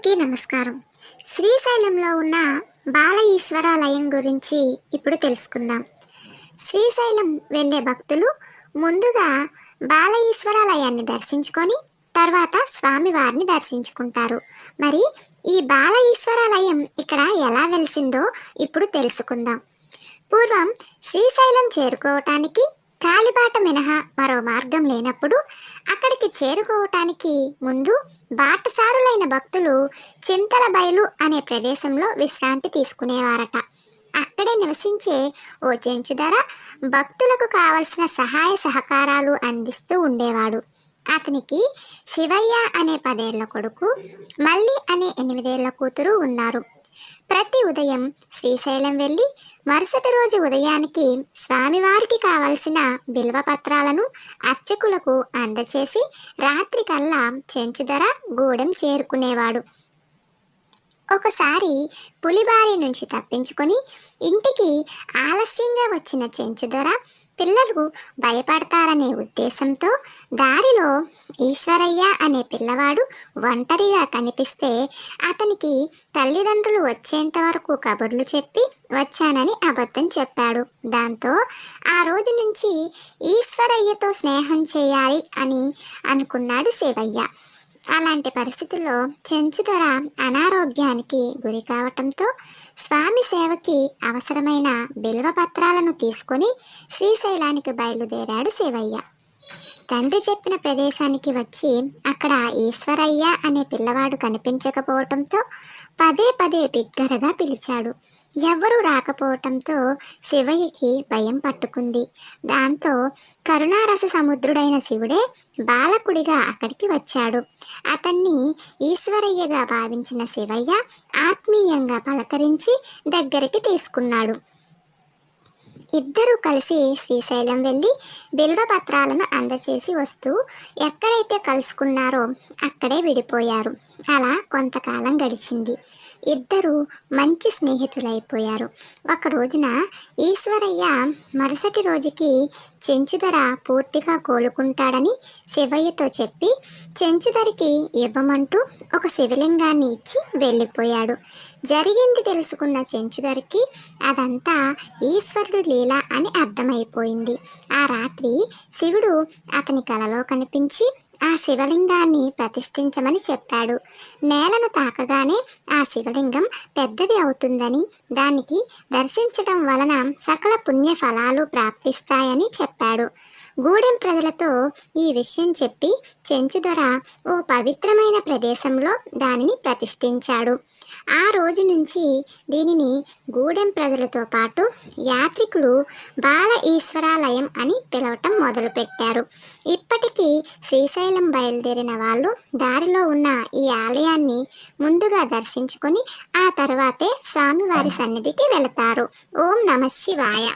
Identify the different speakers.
Speaker 1: అందరికీ నమస్కారం. శ్రీశైలంలో ఉన్న బాల ఈశ్వరాలయం గురించి ఇప్పుడు తెలుసుకుందాం. శ్రీశైలం వెళ్ళే భక్తులు ముందుగా బాల ఈశ్వరాలయాన్ని దర్శించుకొని తర్వాత స్వామివారిని దర్శించుకుంటారు. మరి ఈ బాల ఈశ్వరాలయం ఇక్కడ ఎలా వెలిసిందో ఇప్పుడు తెలుసుకుందాం. పూర్వం శ్రీశైలం చేరుకోవటానికి కాలిబాట మినహా మరో మార్గం లేనప్పుడు అక్కడికి చేరుకోవటానికి ముందు బాటసారులైన భక్తులు చింతల బయలు అనే ప్రదేశంలో విశ్రాంతి తీసుకునేవారట. అక్కడే నివసించే ఓ చెంచుధర భక్తులకు కావలసిన సహాయ సహకారాలు అందిస్తూ ఉండేవాడు. అతనికి శివయ్య అనే పదేళ్ళ కొడుకు మల్లి అనే ఎనిమిదేళ్ళ కూతురు ఉన్నారు. ప్రతి ఉదయం శ్రీశైలం వెళ్ళి మరుసటి రోజు ఉదయానికి స్వామివారికి కావలసిన బిల్వపత్రాలను అర్చకులకు అందచేసి రాత్రికల్లా చెంచుధర గూడెం చేరుకునేవాడు. ఒకసారి పులిబారి నుంచి తప్పించుకొని ఇంటికి ఆలస్యంగా వచ్చిన చెంచుదొర పిల్లలు భయపడతారనే ఉద్దేశంతో దారిలో ఈశ్వరయ్య అనే పిల్లవాడు ఒంటరిగా కనిపిస్తే అతనికి తల్లిదండ్రులు వచ్చేంత వరకు కబుర్లు చెప్పి వచ్చానని అబద్ధం చెప్పాడు. దాంతో ఆ రోజు నుంచి ఈశ్వరయ్యతో స్నేహం చేయాలి అని అనుకున్నాడు శివయ్య. అలాంటి పరిస్థితుల్లో చెంచుదొర అనారోగ్యానికి గురి కావటంతో స్వామి సేవకి అవసరమైన బిల్వ పత్రాలను తీసుకొని శ్రీశైలానికి బయలుదేరాడు శివయ్య. తండ్రి చెప్పిన ప్రదేశానికి వచ్చి అక్కడ ఈశ్వరయ్య అనే పిల్లవాడు కనిపించకపోవటంతో పదే పదే బిగ్గరగా పిలిచాడు. ఎవ్వరూ రాకపోవటంతో శివయ్యకి భయం పట్టుకుంది. దాంతో కరుణారస సముద్రుడైన శివుడే బాలకుడిగా అక్కడికి వచ్చాడు. అతన్ని ఈశ్వరయ్యగా భావించిన శివయ్య ఆత్మీయంగా పలకరించి దగ్గరికి తీసుకున్నాడు. ఇద్దరూ కలిసి శ్రీశైలం వెళ్ళి బిల్వ పత్రాలను అందచేసి వస్తూ ఎక్కడైతే కలుసుకున్నారో అక్కడే విడిపోయారు. అలా కొంతకాలం గడిచింది. ఇద్దరు మంచి స్నేహితులైపోయారు. ఒక రోజున ఈశ్వరయ్య మరుసటి రోజుకి చెంచుధర పూర్తిగా కోలుకుంటాడని శివయ్యతో చెప్పి చెంచుధరికి ఇవ్వమంటూ ఒక శివలింగాన్ని ఇచ్చి వెళ్ళిపోయాడు. జరిగింది తెలుసుకున్న చెంచుధరికి అదంతా ఈశ్వరుడు లీల అని అర్థమైపోయింది. ఆ రాత్రి శివుడు అతని కలలో కనిపించి ఆ శివలింగాన్ని ప్రతిష్ఠించమని చెప్పాడు. నేలను తాకగానే ఆ శివలింగం పెద్దది అవుతుందని దానికి దర్శించడం వలన సకల పుణ్య ఫలాలు ప్రాప్తిస్తాయని చెప్పాడు. గూడెం ప్రజలతో ఈ విషయం చెప్పి చెంచుదొర ఓ పవిత్రమైన ప్రదేశంలో దానిని ప్రతిష్ఠించాడు. ఆ రోజు నుంచి దీనిని గూడెం ప్రజలతో పాటు యాత్రికులు బాల ఈశ్వరాలయం అని పిలవటం మొదలుపెట్టారు. ఇప్పటికీ శ్రీశైలం బయలుదేరిన వాళ్ళు దారిలో ఉన్న ఈ ఆలయాన్ని ముందుగా దర్శించుకొని ఆ తర్వాతే స్వామివారి సన్నిధికి వెళతారు. ఓం నమ శివాయ.